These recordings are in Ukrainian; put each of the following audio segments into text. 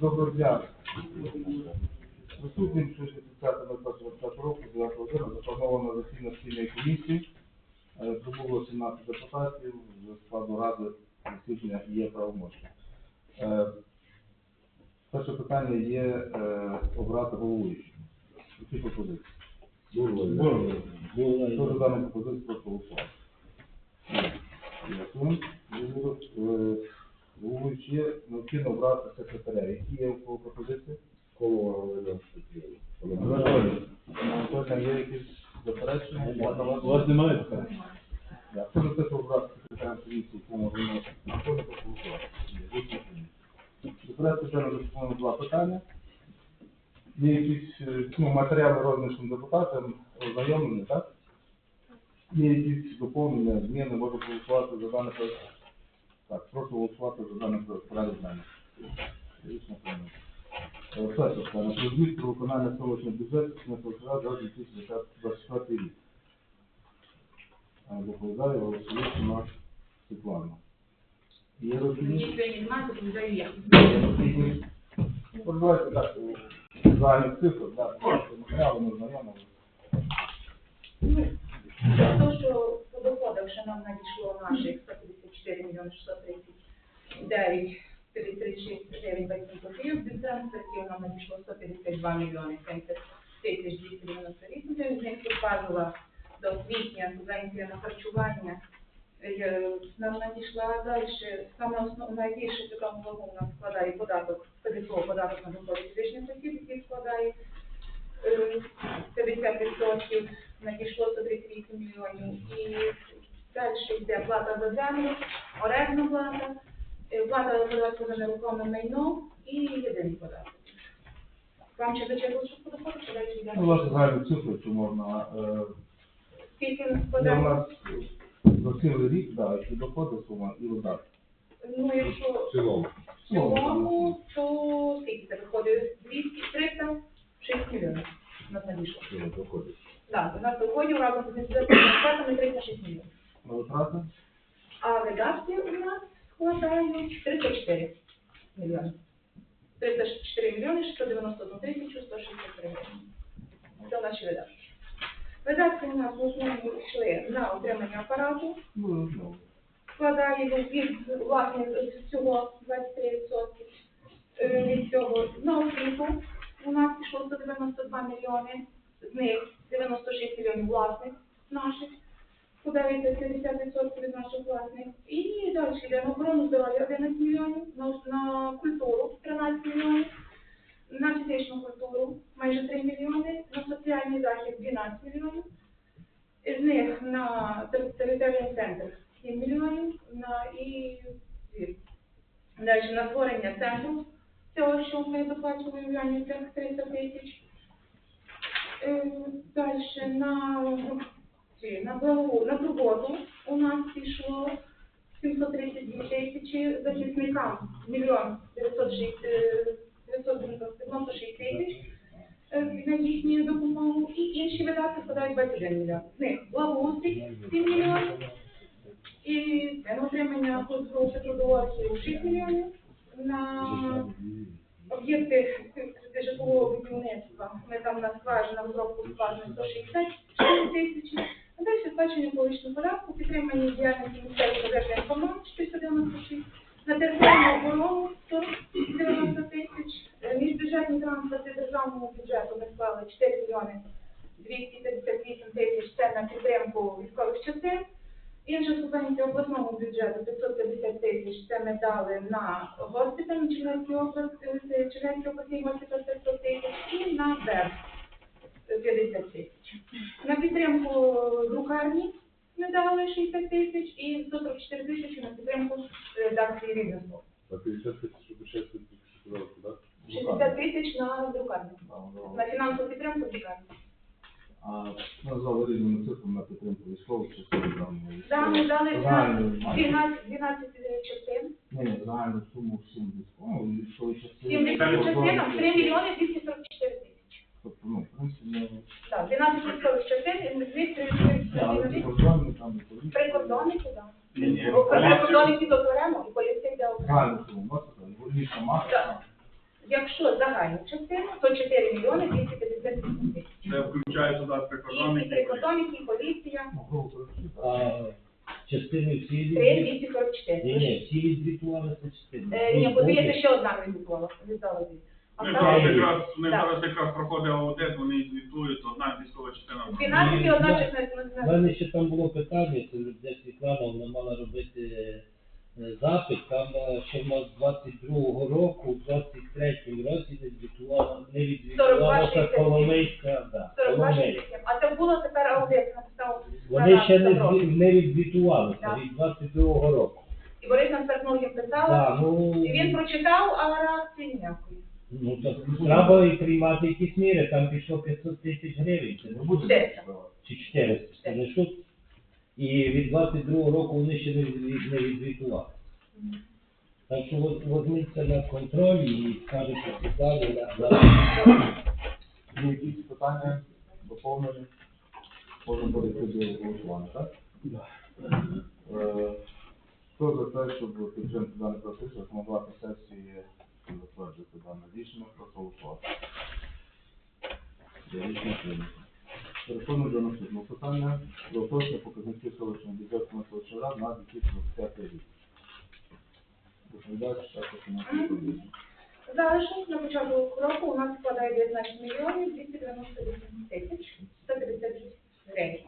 Доброго дня. Присутнім 60.05.20 року, 9 година, заплановано засідання спільної комісії. Е, Прибуло 17 депутатів з складу ради засідання є правомочне. Е, Перше питання є е, обрати головуючого. Які пропозиції? Бурло. Хто за дану пропозицію прошу? Дякую. Головуючий є, необхідно обрати секретаря. Які є у кого пропозиції? Анатолій, Анатолій, є якісь заперечення? У вас немає питань? Хто за те, щоб обрати секретаря комісії, кому виносить? Анатолій, прошу голосувати. До порядку денного два питання. Є якісь е, ну, матеріали розміщені депутатам, ознайомлені, так? Є якісь доповнення, зміни, можу голосувати за дане проект. Так, прошу голосувати за дане порядок денний. Рішення прийнято. Е, Перше питання. Про звіт про виконання селищного бюджету на за 2024 рік. Е, Доповідає голосуючи наш Світлана. Я. Ну, давайте так, у загальних цифр, так, матеріали ми знайомі. То, що по що нам надійшло наших 154 мільйони 639 36 гривень 20 копійок, трансфертів нам надійшло 152 мільйони 70 тисяч 298 гривень, з них вказувала до квітня субвенція на харчування. Е, Нам надійшла далі, саме основ, найбільше в цьому вагу у нас складає податок, ПДФО, податок на доходи фізичних осіб, який складає е, 50% надійшло 138 мільйонів. І далі йде плата за землю, орендна плата, е, плата за податку за нерухоме майно і єдиний податок. Вам ще що податку, чи далі йде? Ну, власне, загальні цифри, чи можна, е, Скільки у складає? нас за цілий рік, да, які доходи сума і видатки. Ну, якщо В в цілому. цілому, то скільки це виходить? 200, 306 мільйонів у нас надійшло. Так, у нас виходить разом з бюджетом 306 мільйонів. Витрати? А видатки у нас складають 34 мільйони. 304 мільйони 691 тисячу 163 гривень. Це наші видатки. Видатки у нас в основному йшли на отримання апарату, Ну, складає від власне з цього 23%. Е, Від цього на освіту у нас пішло 192 мільйони, з них 96 мільйонів власних наших, подається 50% від наших власних. І далі йде охорону здоров'я 11 мільйонів, на, культуру 13 мільйонів, на фізичну культуру майже 3 мільйони, на соціальний захист 12 мільйонів. З них на тер- територіальний центр 7 мільйонів на і. Далі на створення центру, цього, що ми доплачуємо в Янівцях 300 тисяч. Далі на, на благо, на турботу у нас пішло 732 тисячі захисникам, мільйон 906 е, 996 тисяч е, на їхню допомогу, і інші видатки складають 21 мільйон. З них благоустрій 7 мільйонів, і на отримання грошей трудової 6 мільйонів, на об'єкти житлового будівництва, ми там на скважина розробку скважини 160 тисяч, а далі сплачення публічного податку, підтримання діяльності місцевих пожежних команд 496, на територіальну оборону 190 тисяч, Е, міжбюджетні транспорти державного бюджету ми склали 4 мільйони 258 тисяч, це на підтримку військових частин. Інша субвенція обласному бюджету 550 тисяч, це ми дали на госпіталь Чернецький область, е, Чернецький обласний госпіталь 500 тисяч і на ДЕР 50 тисяч. На підтримку друкарні ми дали 60 тисяч і 144 тисячі на підтримку е, редакції рівненського. На 50 тисяч обучається податку, так? 60 тисяч на друкарню, ну, на фінансову підтримку друкарні. А назвали різними цифрами на підтримку військових частин, там. ну, Да, ми дали 12, 12 частин. ні, загальну суму всім військовим, ну. 70 частинам 3 мільйони 244 тисячі. Тобто, ну, в принципі, не... Так, 12 військових частин, і і поліція. прикордонники, так. Прикордонники і йде окремо. Сказати? північна маса. Так. Якщо загальну частину, то 4 мільйони 258 тисяч. Це включає туди І прикордонники. прикордонники, і поліція, Ну, частини всі 3 244. Ні, ні, всі відзвітувалися частини. Е, Ні, подивіться, ще одна відбувала, віддала від. Вони Так. зараз якраз проходить аудит, вони 12 і одна Ну. У мене ще там було питання, це де Світлана, вона мала робити е, запит, там е, ще в нас 22-го року, у 23-му році не звітувала, не відзвітувалася 42-67. Коломийська, да, 42 Коломийська. 67. А це було тепер аудит, написав. Вони ще не, зві- не відзвітувалися Так. від 22-го року. І Борис нам Свернув їм писала, Да, ну, і він прочитав, а реакції ніякої. Ну, то треба і приймати якісь міри, там пішло 500 тисяч гривень, це Не буде Чотириста. чи 400, це не шут. І від 22-го року вони ще не, від- не відзвітували. Так що от- возьміть це на контроль і скажете Світлані, на- на- Є якісь питання, доповнені? Можемо перейти до голосування, так? Е, Хто за те, щоб підтримати даний процес, рекомендувати сесії затвердити дане рішення, прошу голосувати. Рішення прийнято. Переходимо до наступного питання. Про уточнення показників селищного бюджету на селища на 2025 рік. Доповідач, також фінансовий комісії. Залишок на початку року у нас складає 19 мільйонів 298 тисяч 156 гривень.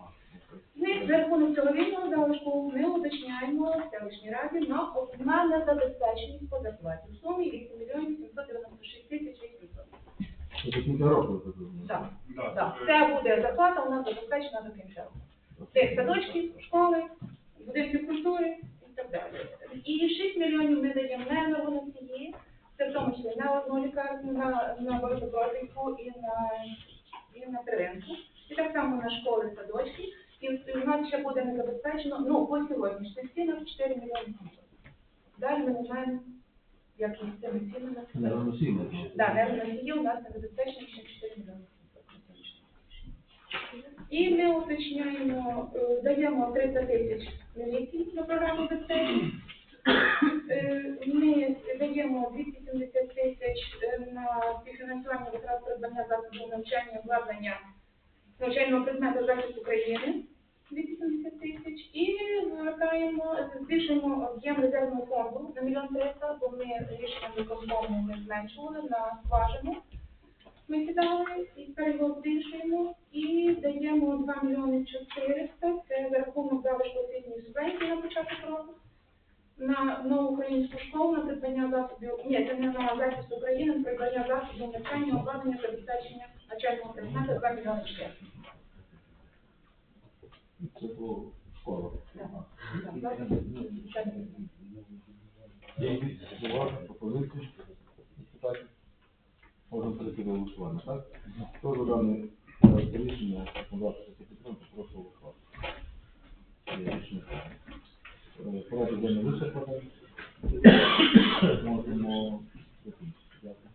Ми за рахунок цього залишку ми уточняємо в селищній раді на, на незабезпеченість по зарплаті в сумі 8 мільйонів 796 тисяч 800. Це до кінця так. Це- буде зарплата у нас забезпечена до кінця року. Тих садочків, школи, будинків культури і так далі. І 6 мільйонів ми даємо на енергоносії, це в тому числі на одну лікарню, на, на багатопрофільку і на, і на первинку. І так само на школи, садочки. І, у нас ще буде не забезпечено, ну, по сьогоднішніх цінах 4 мільйони 700. Далі ми не знаємо, як із цими цінами. Енергоносійне. Да, енергоносії у нас не забезпечені ще 4 мільйони. І ми уточняємо, е, даємо 30 тисяч міліції на програму безпеки. Е, Ми даємо 270 тисяч е, на співфінансування витрат придбання засобів навчання, обладнання навчального предмету захист України 270 тисяч і звертаємо, збільшуємо об'єм резервного фонду на мільйон триста, бо ми рішенням виконкому не зменшували на скважину. Ми кидали і тепер його збільшуємо і даємо 2 мільйони 400, це за рахунок залишку освітньої субвенції на початок року. На нову українську школу, на придбання засобів, ні, це не на захист України, придбання засобів навчання, обладнання, забезпечення навчального предмету 2 мільйони 400. Це засоби навчання. Є якісь зауваження, пропозиції? Депутатів? Можемо перейти до голосування, так? Хто за дане рішення рекомендувати підтримку, прошу голосувати. Є рішення. прийнято. Е, денний вичерпаний. Можемо закінчити.